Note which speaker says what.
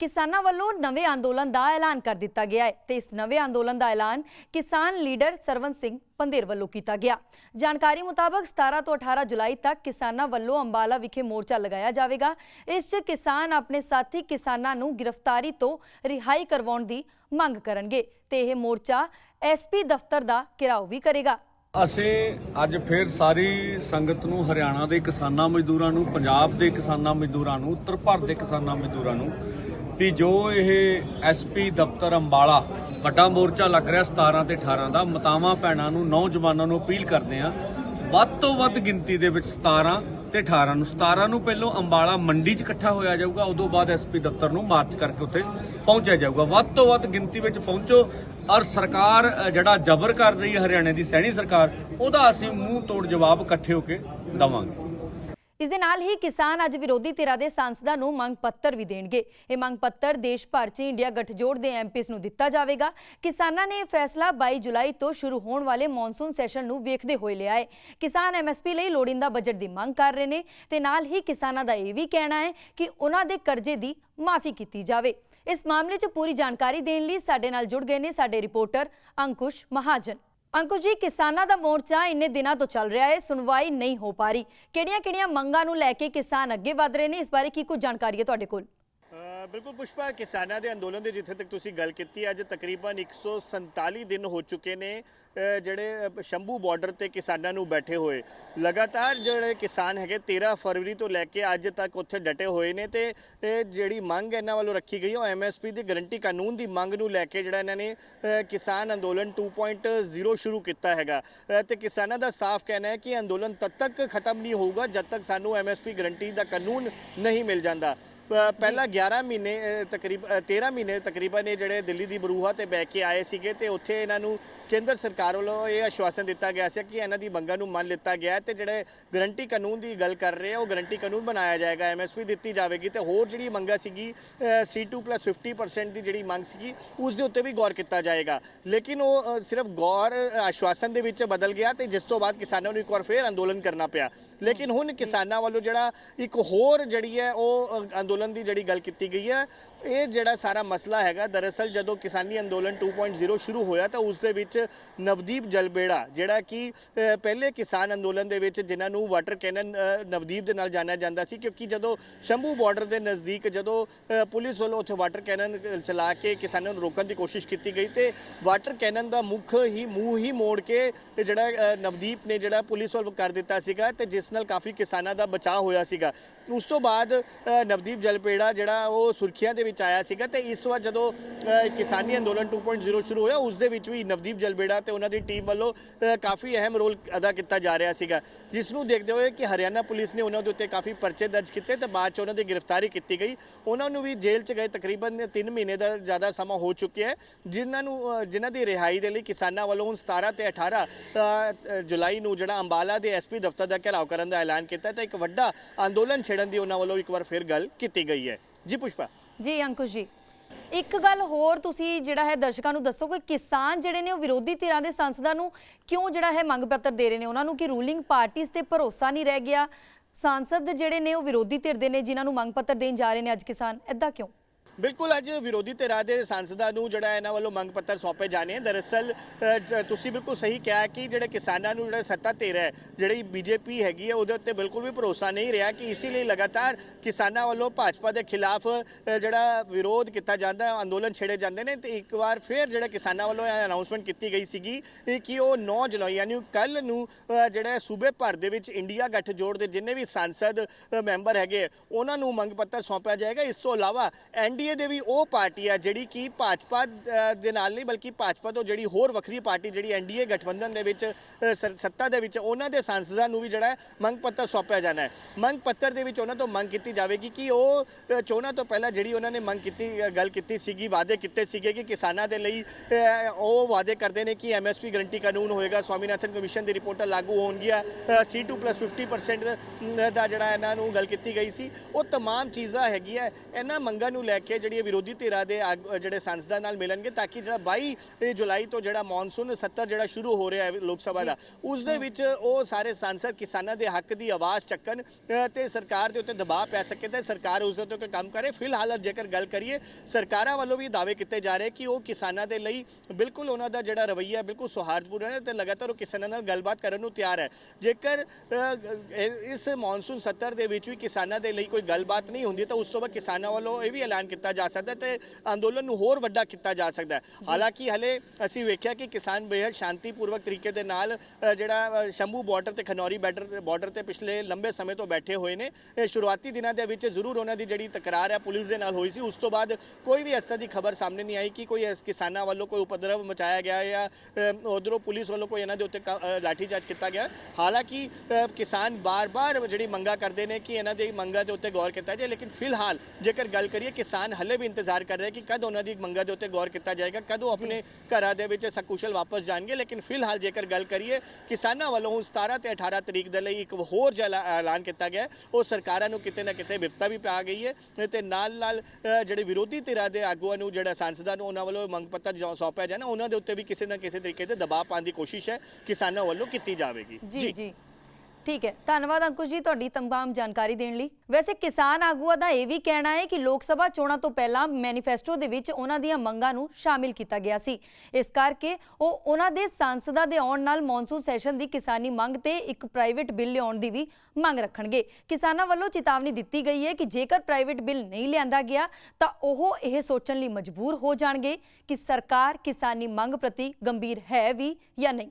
Speaker 1: ਕਿਸਾਨਾਂ ਵੱਲੋਂ ਨਵੇਂ ਅੰਦੋਲਨ ਦਾ ਐਲਾਨ ਕਰ ਦਿੱਤਾ ਗਿਆ ਹੈ ਤੇ ਇਸ ਨਵੇਂ ਅੰਦੋਲਨ ਦਾ ਐਲਾਨ ਕਿਸਾਨ ਲੀਡਰ ਸਰਵਨ ਸਿੰਘ ਪੰਦੇਰ ਵੱਲੋਂ ਕੀਤਾ ਗਿਆ। ਜਾਣਕਾਰੀ ਮੁਤਾਬਕ 17 ਤੋਂ 18 ਜੁਲਾਈ ਤੱਕ ਕਿਸਾਨਾਂ ਵੱਲੋਂ ਅੰਬਾਲਾ ਵਿਖੇ ਮੋਰਚਾ ਲਗਾਇਆ ਜਾਵੇਗਾ। ਇਸ 'ਚ ਕਿਸਾਨ ਆਪਣੇ ਸਾਥੀ ਕਿਸਾਨਾਂ ਨੂੰ ਗ੍ਰਿਫਤਾਰੀ ਤੋਂ ਰਿਹਾਈ ਕਰਵਾਉਣ ਦੀ ਮੰਗ ਕਰਨਗੇ ਤੇ ਇਹ ਮੋਰਚਾ ਐਸਪੀ ਦਫ਼ਤਰ ਦਾ ਘਿਰਾਓ ਵੀ ਕਰੇਗਾ।
Speaker 2: ਅਸੀਂ ਅੱਜ ਫੇਰ ਸਾਰੀ ਸੰਗਤ ਨੂੰ ਹਰਿਆਣਾ ਦੇ ਕਿਸਾਨਾਂ ਮਜ਼ਦੂਰਾਂ ਨੂੰ, ਪੰਜਾਬ ਦੇ ਕਿਸਾਨਾਂ ਮਜ਼ਦੂਰਾਂ ਨੂੰ, ਉੱਤਰ ਭਾਰਤ ਦੇ ਕਿਸਾਨਾਂ ਮਜ਼ਦੂਰਾਂ ਨੂੰ ਵੀ ਜੋ ਇਹ ਐਸਪੀ ਦਫ਼ਤਰ ਅੰਬਾਲਾ ਵੱਡਾ ਮੋਰਚਾ ਲੱਗ ਰਿਹਾ 17 ਤੇ 18 ਦਾ, ਮਤਾਵਾਂ ਭੈਣਾਂ ਨੂੰ, ਨੌਜਵਾਨਾਂ ਨੂੰ ਅਪੀਲ ਕਰਦੇ ਆ ਵੱਧ ਤੋਂ ਵੱਧ ਗਿਣਤੀ ਦੇ ਵਿੱਚ 17 ਤੇ 18 ਨੂੰ 17 ਨੂੰ ਪਹਿਲਾਂ ਅੰਬਾਲਾ ਮੰਡੀ 'ਚ ਇਕੱਠਾ ਹੋਇਆ ਜਾਊਗਾ, ਉਦੋਂ ਬਾਅਦ ਐਸਪੀ ਦਫ਼ਤਰ ਨੂੰ ਮਾਰਚ ਕਰਕੇ ਉੱਥੇ ਪਹੁੰਚਿਆ ਜਾਊਗਾ। ਵੱਧ ਤੋਂ ਵੱਧ ਗਿਣਤੀ ਵਿੱਚ ਪਹੁੰਚੋ ਔਰ ਸਰਕਾਰ ਜਿਹੜਾ ਜ਼ਬਰ ਕਰ ਰਹੀ ਹੈ ਹਰਿਆਣੇ ਦੀ ਸੈਣੀ ਸਰਕਾਰ, ਉਹਦਾ ਅਸੀਂ ਮੂੰਹ ਤੋੜ ਜਵਾਬ ਇਕੱਠੇ ਹੋ ਕੇ ਦਵਾਂਗੇ।
Speaker 1: ਇਸ ਦੇ ਨਾਲ ਹੀ ਕਿਸਾਨ ਅੱਜ ਵਿਰੋਧੀ ਧਿਰਾਂ ਦੇ ਸਾਂਸਦਾਂ ਨੂੰ ਮੰਗ ਪੱਤਰ ਵੀ ਦੇਣਗੇ। ਇਹ ਮੰਗ ਪੱਤਰ ਦੇਸ਼ ਭਰ 'ਚ ਇੰਡੀਆ ਗਠਜੋੜ ਦੇ ਐਮਪੀਸ ਨੂੰ ਦਿੱਤਾ ਜਾਵੇਗਾ। ਕਿਸਾਨਾਂ ਨੇ ਇਹ ਫੈਸਲਾ 22 ਜੁਲਾਈ ਤੋਂ ਸ਼ੁਰੂ ਹੋਣ ਵਾਲੇ ਮੌਨਸੂਨ ਸੈਸ਼ਨ ਨੂੰ ਵੇਖਦੇ ਹੋਏ ਲਿਆ ਹੈ। ਕਿਸਾਨ ਐਮਐਸਪੀ ਲਈ ਲੋੜੀਂਦਾ ਬਜਟ ਦੀ ਮੰਗ ਕਰ ਰਹੇ ਨੇ ਤੇ ਨਾਲ ਹੀ ਕਿਸਾਨਾਂ ਦਾ ਇਹ ਵੀ ਕਹਿਣਾ ਹੈ ਕਿ ਉਹਨਾਂ ਦੇ ਕਰਜ਼ੇ ਦੀ ਮਾਫੀ ਕੀਤੀ ਜਾਵੇ। ਇਸ ਮਾਮਲੇ 'ਚ ਪੂਰੀ ਜਾਣਕਾਰੀ ਦੇਣ ਲਈ ਸਾਡੇ ਨਾਲ ਜੁੜ ਗਏ ਨੇ ਸਾਡੇ ਰਿਪੋਰਟਰ ਅੰਕੁਸ਼ ਮਹਾਜਨ। ਅੰਕੁਸ਼ ਜੀ, ਕਿਸਾਨਾਂ ਦਾ ਮੋਰਚਾ ਇੰਨੇ ਦਿਨਾਂ ਤੋਂ ਚੱਲ ਰਿਹਾ ਹੈ, ਸੁਣਵਾਈ ਨਹੀਂ ਹੋ ਪਾ ਰਹੀ। ਕਿਹੜੀਆਂ-ਕਿਹੜੀਆਂ ਮੰਗਾਂ ਨੂੰ ਲੈ ਕੇ ਕਿਸਾਨ ਅੱਗੇ ਵਧ ਰਹੇ ਨੇ? ਇਸ ਬਾਰੇ ਕੀ ਕੁਝ ਜਾਣਕਾਰੀ ਹੈ ਤੁਹਾਡੇ ਕੋਲ?
Speaker 3: ਬਿਲਕੁਲ ਪੁਸ਼ਪਾ ਕਿਸਾਨਾਂ ਦੇ ਅੰਦੋਲਨ ਦੇ ਜਿੱਥੇ ਤੱਕ ਤੁਸੀਂ ਗੱਲ ਕੀਤੀ ਅੱਜ ਤਕਰੀਬਨ 147 ਦਿਨ ਹੋ ਚੁੱਕੇ ਨੇ ਜਿਹੜੇ ਸ਼ੰਭੂ ਬਾਰਡਰ ਤੇ ਕਿਸਾਨਾਂ ਨੂੰ ਬੈਠੇ ਹੋਏ। ਲਗਾਤਾਰ ਜਿਹੜੇ ਕਿਸਾਨ ਹੈਗੇ 13 ਫਰਵਰੀ ਤੋਂ ਲੈ ਕੇ ਅੱਜ ਤੱਕ ਉੱਥੇ ਡਟੇ ਹੋਏ ਨੇ ਤੇ ਇਹ ਜਿਹੜੀ ਮੰਗ ਇਹਨਾਂ ਵੱਲੋਂ ਰੱਖੀ ਗਈ ਹੈ ਉਹ ਐਮਐਸਪੀ ਦੀ ਗਰੰਟੀ ਕਾਨੂੰਨ ਦੀ ਮੰਗ ਨੂੰ ਲੈ ਕੇ ਜਿਹੜਾ ਇਹਨਾਂ ਨੇ ਕਿਸਾਨ ਅੰਦੋਲਨ 2.0 ਸ਼ੁਰੂ ਕੀਤਾ ਹੈਗਾ। ਅ, ਤੇ ਕਿਸਾਨਾਂ ਦਾ ਸਾਫ਼ ਕਹਿਣਾ ਹੈ ਕਿ ਅੰਦੋਲਨ ਤਦ ਤੱਕ ਖਤਮ ਨਹੀਂ ਹੋਊਗਾ ਜਦ ਤੱਕ ਸਾਨੂੰ ਐਮਐਸਪੀ ਗਰੰਟੀ ਦਾ ਕਾਨੂੰਨ ਨਹੀਂ ਮਿਲ ਜਾਂਦਾ। ਪਹਿਲਾਂ 11 ਮਹੀਨੇ ਤਕਰੀਬ ਅ, 13 ਮਹੀਨੇ ਤਕਰੀਬਨ ਇਹ ਜਿਹੜੇ ਦਿੱਲੀ ਦੀ ਬਰੂਹਾ ਤੇ ਬੈ ਕੇ ਆਏ ਸੀਗੇ ਤੇ ਉੱਥੇ ਇਹਨਾਂ ਨੂੰ ਕੇਂਦਰ ਸਰਕਾਰ ਵੱਲੋਂ ਇਹ ਆਸ਼ਵਾਸਨ ਦਿੱਤਾ ਗਿਆ ਸੀ ਕਿ ਇਹਨਾਂ ਦੀ ਮੰਗਾਂ ਨੂੰ ਮੰਨ ਲਿੱਤਾ ਗਿਆ ਤੇ ਜਿਹੜੇ ਗਰੰਟੀ ਕਾਨੂੰਨ ਦੀ ਗੱਲ ਕਰ ਰਹੇ ਆ ਉਹ ਗਰੰਟੀ ਕਾਨੂੰਨ ਬਣਾਇਆ ਜਾਏਗਾ ਐਮਐਸਪੀ ਦਿੱਤੀ ਜਾਵੇਗੀ ਤੇ ਹੋਰ ਜਿਹੜੀ ਮੰਗਾਂ ਸੀਗੀ C2 50% ਦੀ ਜਿਹੜੀ ਮੰਗ ਸੀਗੀ ਉਸ ਦੇ ਉੱਤੇ ਵੀ ਗੌਰ ਕੀਤਾ ਜਾਏਗਾ। ਲੇਕਿਨ ਉਹ ਸਿਰਫ ਗੌਰ ਆਸ਼ਵਾਸਨ ਦੇ ਵਿੱਚ ਬਦਲ ਗਿਆ ਤੇ ਜਿਸ ਤੋਂ ਬਾਅਦ ਕਿਸਾਨਾਂ ਨੂੰ ਇੱਕ ਵਾਰ ਫੇਰ ਅੰਦੋਲਨ ਕਰਨਾ ਪਿਆ। ਲੇਕਿਨ ਹੁਣ ਕਿਸਾਨਾਂ ਵੱਲੋਂ ਜਿਹੜਾ ਇੱਕ ਹੋਰ ਜਿਹੜੀ ਹੈ ਉਹ ਅ, ਅੰਦੋਲਨ ਦੀ ਜਿਹੜੀ ਗੱਲ ਕੀਤੀ ਗਈ ਹੈ ਇਹ ਜਿਹੜਾ ਸਾਰਾ ਮਸਲਾ ਹੈਗਾ ਦਰਅਸਲ ਜਦੋਂ ਕਿਸਾਨੀ ਅੰਦੋਲਨ 2.0 ਸ਼ੁਰੂ ਹੋਇਆ ਤਾਂ ਉਸ ਦੇ ਵਿੱਚ ਨਵਦੀਪ ਜਲਬੇੜਾ ਜਿਹੜਾ ਕਿ ਪਹਿਲੇ ਕਿਸਾਨ ਅੰਦੋਲਨ ਦੇ ਵਿੱਚ ਜਿਨ੍ਹਾਂ ਨੂੰ ਵਾਟਰ ਕੈਨਨ ਨਵਦੀਪ ਦੇ ਨਾਲ ਜਾਣਿਆ ਜਾਂਦਾ ਸੀ ਕਿਉਂਕਿ ਜਦੋਂ ਸ਼ੰਭੂ ਬਾਰਡਰ ਦੇ ਨਜ਼ਦੀਕ ਜਦੋਂ ਪੁਲਿਸ ਵੱਲੋਂ ਉੱਥੇ ਵਾਟਰ ਕੈਨਨ ਚਲਾ ਕੇ ਕਿਸਾਨਾਂ ਨੂੰ ਰੋਕਣ ਦੀ ਕੋਸ਼ਿਸ਼ ਕੀਤੀ ਗਈ ਤੇ ਵਾਟਰ ਕੈਨਨ ਦਾ ਮੁੱਖ ਹੀ ਮੂੰਹ ਹੀ ਮੋੜ ਕੇ ਜਿਹੜਾ ਨਵਦੀਪ ਨੇ ਜਿਹੜਾ ਪੁਲਿਸ ਵੱਲੋਂ ਕਰ ਦਿੱਤਾ ਸੀਗਾ ਤੇ ਜਿਸ ਨਾਲ ਕਾਫੀ ਕਿਸਾਨਾਂ ਦਾ ਬਚਾਅ ਹੋਇਆ ਸੀਗਾ। ਉਸ ਤੋਂ ਬਾਅਦ ਅ, ਨਵਦੀਪ ਜਲਪੇੜਾ ਜਿਹੜਾ ਉਹ ਸੁਰਖੀਆਂ ਦੇ ਵਿੱਚ ਆਇਆ ਸੀਗਾ ਤੇ ਇਸ ਵਾਰ ਜਦੋਂ ਕਿਸਾਨੀ ਅੰਦੋਲਨ 2.0 ਸ਼ੁਰੂ ਹੋਇਆ, ਉਸ ਦੇ ਵਿੱਚ ਵੀ ਨਵਦੀਪ ਜਲਬੇੜਾ ਤੇ ਉਹਨਾਂ ਦੀ ਟੀਮ ਵੱਲੋਂ ਕਾਫੀ ਅਹਿਮ ਰੋਲ ਅਦਾ ਕੀਤਾ ਜਾ ਰਿਹਾ ਸੀਗਾ। ਜਿਸ ਨੂੰ ਦੇਖਦੇ ਹੋਏ ਕਿ ਹਰਿਆਣਾ ਪੁਲਿਸ ਨੇ ਉਹਨਾਂ ਦੇ ਉੱਤੇ ਕਾਫੀ ਪਰਚੇ ਦਰਜ ਕੀਤੇ ਤੇ ਬਾਅਦ ਚ ਉਹਨਾਂ ਦੀ ਗ੍ਰਿਫਤਾਰੀ ਕੀਤੀ ਗਈ। ਉਹਨਾਂ ਨੂੰ ਵੀ ਜੇਲ੍ਹ ਚ ਗਏ, ਤਕਰੀਬਨ 3 ਮਹੀਨੇ ਦਾ ਜ਼ਿਆਦਾ ਸਮਾਂ ਹੋ ਚੁੱਕਿਆ ਹੈ। ਜਿਨ੍ਹਾਂ ਨੂੰ ਜਿਨ੍ਹਾਂ ਦੀ ਰਿਹਾਈ ਦੇ ਲਈ ਕਿਸਾਨਾਂ ਵੱਲੋਂ ਹੁਣ 17 ਤੇ 18 ਜੁਲਾਈ ਨੂੰ ਜਿਹੜਾ ਅੰਬਾਲਾ ਦੇ ਐਸਪੀ ਦਫ਼ਤਰ ਦਾ ਘਿਰਾਓ ਕਰਨ ਦਾ ਐਲਾਨ ਕੀਤਾ ਤਾਂ ਇੱਕ ਵੱਡਾ ਅੰਦੋਲਨ ਛੇੜਨ ਦੀ ਉਹਨਾਂ ਵੱਲੋਂ ਇੱਕ ਵਾਰ ਫਿਰ ਗੱਲ ਕੀਤੀ ਕੀਤੀ ਗਈ ਹੈ। ਜੀ ਪੁਸ਼ਪਾ।
Speaker 1: ਜੀ ਅੰਕੁਸ਼ ਜੀ, ਇੱਕ ਗੱਲ ਹੋਰ ਤੁਸੀਂ ਜਿਹੜਾ ਹੈ ਦਰਸ਼ਕਾਂ ਨੂੰ ਦੱਸੋ ਕਿ ਕਿਸਾਨ ਜਿਹੜੇ ਨੇ ਉਹ ਵਿਰੋਧੀ ਧਿਰਾਂ ਦੇ ਸੰਸਦਾਂ ਨੂੰ ਕਿਉਂ ਜਿਹੜਾ ਹੈ ਮੰਗ ਪੱਤਰ ਦੇ ਰਹੇ ਨੇ? ਉਹਨਾਂ ਨੂੰ ਕਿ ਰੂਲਿੰਗ ਪਾਰਟੀਆਂ ਤੇ ਭਰੋਸਾ ਨਹੀਂ ਰਹਿ ਗਿਆ? ਸੰਸਦ ਜਿਹੜੇ ਨੇ ਉਹ ਵਿਰੋਧੀ ਧਿਰ ਦੇ ਨੇ ਜਿਨ੍ਹਾਂ ਨੂੰ ਮੰਗ ਪੱਤਰ ਦੇਣ ਜਾ ਰਹੇ ਨੇ ਅੱਜ ਕਿਸਾਨ ਐਦਾਂ ਕਿਉਂ?
Speaker 3: ਬਿਲਕੁਲ ਅੱਜ ਵਿਰੋਧੀ ਧਿਰਾਂ ਦੇ ਸਾਂਸਦਾਂ ਨੂੰ ਜਿਹੜਾ ਇਹਨਾਂ ਵੱਲੋਂ ਮੰਗ ਪੱਤਰ ਸੌਂਪੇ ਜਾਣੇ ਹਨ ਦਰਅਸਲ ਤੁਸੀਂ ਬਿਲਕੁਲ ਸਹੀ ਕਿਹਾ ਕਿ ਜਿਹੜੇ ਕਿਸਾਨਾਂ ਨੂੰ ਜਿਹੜਾ ਸੱਤਾ ਧਿਰ ਹੈ, ਜਿਹੜੀ ਬੀਜੇਪੀ ਹੈਗੀ ਹੈ, ਉਹਦੇ ਉੱਤੇ ਬਿਲਕੁਲ ਵੀ ਭਰੋਸਾ ਨਹੀਂ ਰਿਹਾ ਕਿ ਇਸੇ ਲਈ ਲਗਾਤਾਰ ਕਿਸਾਨਾਂ ਵੱਲੋਂ ਭਾਜਪਾ ਦੇ ਖਿਲਾਫ ਜਿਹੜਾ ਵਿਰੋਧ ਕੀਤਾ ਜਾਂਦਾ ਹੈ ਅੰਦੋਲਨ ਛੇੜੇ ਜਾਂਦੇ ਨੇ। ਤੇ ਇੱਕ ਵਾਰ ਫਿਰ ਜਿਹੜਾ ਕਿਸਾਨਾਂ ਵੱਲੋਂ ਇਹ ਅਨਾਉਂਸਮੈਂਟ ਕੀਤੀ ਗਈ ਸੀਗੀ ਕਿ ਉਹ 9 ਜੁਲਾਈ, ਯਾਨੀ ਕੱਲ ਨੂੰ ਜਿਹੜਾ ਸੂਬੇ ਭਰ ਦੇ ਵਿੱਚ ਇੰਡੀਆ ਗੱਠਜੋੜ ਦੇ ਜਿੰਨੇ ਵੀ ਸੰਸਦ ਮੈਂਬਰ ਹੈਗੇ ਉਹਨਾਂ ਨੂੰ ਮੰਗ ਪੱਤਰ ਸੌਂਪਿਆ ਜਾਏਗਾ। ਇਸ ਤੋਂ ਇਲਾਵਾ ਐਨਡੀਏ ਦੇ ਵੀ ਉਹ ਪਾਰਟੀ ਆ ਜਿਹੜੀ ਕਿ ਭਾਜਪਾ ਅ, ਦੇ ਨਾਲ ਨਹੀਂ ਬਲਕਿ ਭਾਜਪਾ ਤੋਂ ਜਿਹੜੀ ਹੋਰ ਵੱਖਰੀ ਪਾਰਟੀ ਜਿਹੜੀ ਐਨਡੀਏ ਗਠਬੰਧਨ ਦੇ ਵਿੱਚ ਅ, ਸ- ਸੱਤਾ ਦੇ ਵਿੱਚ ਉਹਨਾਂ ਦੇ ਸੰਸਦਾਂ ਨੂੰ ਵੀ ਜਿਹੜਾ ਹੈ ਮੰਗ ਪੱਤਰ ਸੌਂਪਿਆ ਜਾਣਾ ਹੈ ਮੰਗ ਪੱਤਰ ਦੇ ਵਿੱਚ ਉਹਨਾਂ ਤੋਂ ਮੰਗ ਕੀਤੀ ਜਾਵੇਗੀ ਕਿ ਉਹ ਅ, ਚੋਣਾਂ ਤੋਂ ਪਹਿਲਾਂ ਜਿਹੜੀ ਉਹਨਾਂ ਨੇ ਮੰਗ ਕੀਤੀ ਅ, ਗੱਲ ਕੀਤੀ ਸੀਗੀ ਵਾਅਦੇ ਕੀਤੇ ਸੀਗੇ ਕਿ ਕਿਸਾਨਾਂ ਦੇ ਲਈ ਅ, ਉਹ ਵਾਅਦੇ ਕਰਦੇ ਨੇ ਕਿ ਐਮਐਸਪੀ ਗਰੰਟੀ ਕਾਨੂੰਨ ਹੋਏਗਾ ਸਵਾਮੀਨਾਥਨ ਕਮਿਸ਼ਨ ਦੀ ਰਿਪੋਰਟਾਂ ਲਾਗੂ ਹੋਣਗੀਆਂ C2 50% ਦਾ ਜਿਹੜਾ ਇਹਨਾਂ ਨੂੰ ਗੱਲ ਕੀਤੀ ਗਈ ਸੀ ਉਹ तमाम ਚੀਜ਼ਾਂ ਹੈਗੀਆਂ ਇਹਨਾਂ ਮੰਗਾਂ ਨੂੰ ਲੈ ਕੇ ਜਿਹੜੀ ਵਿਰੋਧੀ ਧਿਰਾਂ ਦੇ ਜਿਹੜੇ ਸੰਸਦਾਂ ਨਾਲ ਮਿਲਣਗੇ ਤਾਂ ਕਿ ਜਿਹੜਾ 22 ਜੁਲਾਈ ਤੋਂ ਜਿਹੜਾ ਮੌਨਸੂਨ ਸੱਤਰ ਜਿਹੜਾ ਸ਼ੁਰੂ ਹੋ ਰਿਹਾ ਹੈ ਲੋਕ ਸਭਾ ਦਾ ਉਸ ਦੇ ਵਿੱਚ ਉਹ ਸਾਰੇ ਸੰਸਦ ਕਿਸਾਨਾਂ ਦੇ ਹੱਕ ਦੀ ਆਵਾਜ਼ ਚੱਕਣ ਤੇ ਸਰਕਾਰ ਦੇ ਉੱਤੇ ਦਬਾਅ ਪੈ ਸਕੇ ਤੇ ਸਰਕਾਰ ਉਸ ਦੇ ਉੱਤੇ ਕੰਮ ਕਰੇ। ਫਿਲਹਾਲ ਜੇਕਰ ਗੱਲ ਕਰੀਏ ਸਰਕਾਰਾਂ ਵੱਲੋਂ ਵੀ ਦਾਅਵੇ ਕੀਤੇ ਜਾ ਰਹੇ ਕਿ ਉਹ ਕਿਸਾਨਾਂ ਦੇ ਲਈ ਬਿਲਕੁਲ ਉਹਨਾਂ ਦਾ ਜਿਹੜਾ ਰਵੱਈਆ ਬਿਲਕੁਲ ਸੌਹਾਰਦਪੂਰਨ ਹੈ ਤੇ ਲਗਾਤਾਰ ਉਹ ਕਿਸਾਨਾਂ ਨਾਲ ਗੱਲਬਾਤ ਕਰਨ ਨੂੰ ਤਿਆਰ ਹੈ। ਜੇਕਰ ਇਸ ਮੌਨਸੂਨ ਸੱਤਰ ਦੇ ਵਿੱਚ ਵੀ ਕਿਸਾਨਾਂ ਦੇ ਲਈ ਕੋਈ ਗੱਲਬਾਤ ਨਹੀਂ ਹੁੰਦੀ ਤਾਂ ਉਸ ਤੋਂ ਬਾਅਦ ਕਿਸਾਨਾਂ ਵੱਲੋਂ ਇਹ ਵੀ ਐਲਾਨ ਕੀਤਾ ਜਾ ਸਕਦਾ ਤੇ ਅੰਦੋਲਨ ਨੂੰ ਹੋਰ ਵੱਡਾ ਕੀਤਾ ਜਾ ਸਕਦਾ ਹਾਲਾਂਕਿ ਹਲੇ ਅਸੀਂ ਵੇਖਿਆ ਕਿ ਕਿਸਾਨ ਬੇਹੱਦ ਸ਼ਾਂਤੀਪੂਰਵਕ ਤਰੀਕੇ ਦੇ ਨਾਲ ਜਿਹੜਾ ਸ਼ੰਭੂ ਬਾਰਡਰ ਤੇ ਖਨੌਰੀ ਬਾਰਡਰ ਬਾਰਡਰ ਤੇ ਪਿਛਲੇ ਲੰਬੇ ਸਮੇਂ ਤੋਂ ਬੈਠੇ ਹੋਏ ਨੇ। ਇਹ ਸ਼ੁਰੂਆਤੀ ਦਿਨਾਂ ਦੇ ਵਿੱਚ ਜ਼ਰੂਰ ਉਹਨਾਂ ਦੀ ਜਿਹੜੀ ਤਕਰਾਰ ਹੈ ਪੁਲਿਸ ਦੇ ਨਾਲ ਹੋਈ ਸੀ। ਉਸ ਤੋਂ ਬਾਅਦ ਕੋਈ ਵੀ ਤਰ੍ਹਾਂ ਦੀ ਖਬਰ ਸਾਹਮਣੇ ਨਹੀਂ ਆਈ ਕਿ ਕੋਈ ਇਸ ਕਿਸਾਨਾਂ ਵੱਲੋਂ ਕੋਈ ਉਪਦਰਵ ਮਚਾਇਆ ਗਿਆ ਜਾਂ ਉਧਰੋਂ ਪੁਲਿਸ ਵੱਲੋਂ ਕੋਈ ਇਹਨਾਂ ਦੇ ਉੱਤੇ ਲਾਠੀਚਾਰਜ ਕੀਤਾ ਗਿਆ। ਹਾਲਾਂਕਿ ਕਿਸਾਨ ਬਾਰ-ਬਾਰ ਜਿਹੜੀ ਮੰਗਾ ਕਰਦੇ ਨੇ ਕਿ ਇਹਨਾਂ ਦੀ ਮੰਗਾਂ ਦੇ ਉੱਤੇ ਗੌਰ ਕੀਤਾ ਜਾਏ ਲੇਕਿਨ ਫਿਲਹਾਲ ਜੇਕਰ ਗੱਲ ਕਰੀਏ ਕਿਸਾਨ ਕਿਸਾਨ ਹੱਲੇ ਵੀ ਇੰਤਜ਼ਾਰ ਕਰ ਰਹੇ ਕਿ ਕਦ ਉਹਨਾਂ ਦੀ ਮੰਗਾਂ ਦੇ ਉੱਤੇ ਗੌਰ ਕੀਤਾ ਜਾਏਗਾ ਕਦ ਉਹ ਆਪਣੇ ਘਰਾਂ ਦੇ ਵਿੱਚ ਸਕੂਸ਼ਲ ਵਾਪਸ ਜਾਣਗੇ। ਲੇਕਿਨ ਫਿਲਹਾਲ ਜੇਕਰ ਗੱਲ ਕਰੀਏ ਕਿਸਾਨਾਂ ਵੱਲੋਂ 17 ਤੇ 18 ਤਰੀਕ ਦੇ ਲਈ ਇੱਕ ਹੋਰ ਐਲਾਨ ਕੀਤਾ ਗਿਆ ਉਹ ਸਰਕਾਰਾਂ ਨੂੰ ਕਿਤੇ ਨਾ ਕਿਤੇ ਵਿਪਤਾ ਵੀ ਪਾ ਗਈ ਹੈ ਤੇ ਨਾਲ ਨਾਲ ਜਿਹੜੇ ਵਿਰੋਧੀ ਧਿਰਾਂ ਦੇ ਆਗੂਆਂ ਨੂੰ ਜਿਹੜਾ ਸਾਂਸਦਾਂ ਨੂੰ ਉਹਨਾਂ ਵੱਲੋਂ ਮੰਗ ਪੱਤਰ ਸੌਂਪਿਆ ਜਾਣਾ ਉਹਨਾਂ ਦੇ ਉੱਤੇ ਵੀ ਕਿਸੇ ਨਾ ਕਿਸੇ ਤਰੀਕੇ ਤੇ ਦਬਾਅ ਪਾਉਣ ਦੀ ਕੋਸ਼ਿਸ਼ ਹੈ ਕਿਸਾਨਾਂ ਵੱਲੋਂ ਕੀਤੀ ਜਾਵੇਗੀ।
Speaker 1: ਜੀ। ਜੀ। ਠੀਕ ਹੈ। ਧੰਨਵਾਦ ਅੰਕੁਸ਼ ਜੀ ਤੁਹਾਡੀ ਤਮਾਮ ਜਾਣਕਾਰੀ ਦੇਣ ਲਈ। ਵੈਸੇ ਕਿਸਾਨ ਆਗੂਆਂ ਦਾ ਇਹ ਵੀ ਕਹਿਣਾ ਹੈ ਕਿ ਲੋਕ ਸਭਾ ਚੋਣਾਂ ਤੋਂ ਪਹਿਲਾਂ ਮੈਨੀਫੈਸਟੋ ਦੇ ਵਿੱਚ ਉਹਨਾਂ ਦੀਆਂ ਮੰਗਾਂ ਨੂੰ ਸ਼ਾਮਿਲ ਕੀਤਾ ਗਿਆ ਸੀ। ਇਸ ਕਰਕੇ ਉਹ ਉਹਨਾਂ ਦੇ ਸੰਸਦਾਂ ਦੇ ਆਉਣ ਨਾਲ ਮੌਨਸੂਨ ਸੈਸ਼ਨ ਦੀ ਕਿਸਾਨੀ ਮੰਗ ਤੇ ਇੱਕ ਪ੍ਰਾਈਵੇਟ ਬਿੱਲ ਲਿਆਉਣ ਦੀ ਵੀ ਮੰਗ ਰੱਖਣਗੇ। ਕਿਸਾਨਾਂ ਵੱਲੋਂ ਚੇਤਾਵਨੀ ਦਿੱਤੀ ਗਈ ਹੈ ਕਿ ਜੇਕਰ ਪ੍ਰਾਈਵੇਟ ਬਿੱਲ ਨਹੀਂ ਲਿਆਂਦਾ ਗਿਆ, ਤਾਂ ਉਹ ਇਹ ਸੋਚਣ ਲਈ ਮਜਬੂਰ ਹੋ ਜਾਣਗੇ ਕਿ ਸਰਕਾਰ ਕਿਸਾਨੀ ਮੰਗ ਪ੍ਰਤੀ ਗੰਭੀਰ ਹੈ ਵੀ ਜਾਂ ਨਹੀਂ।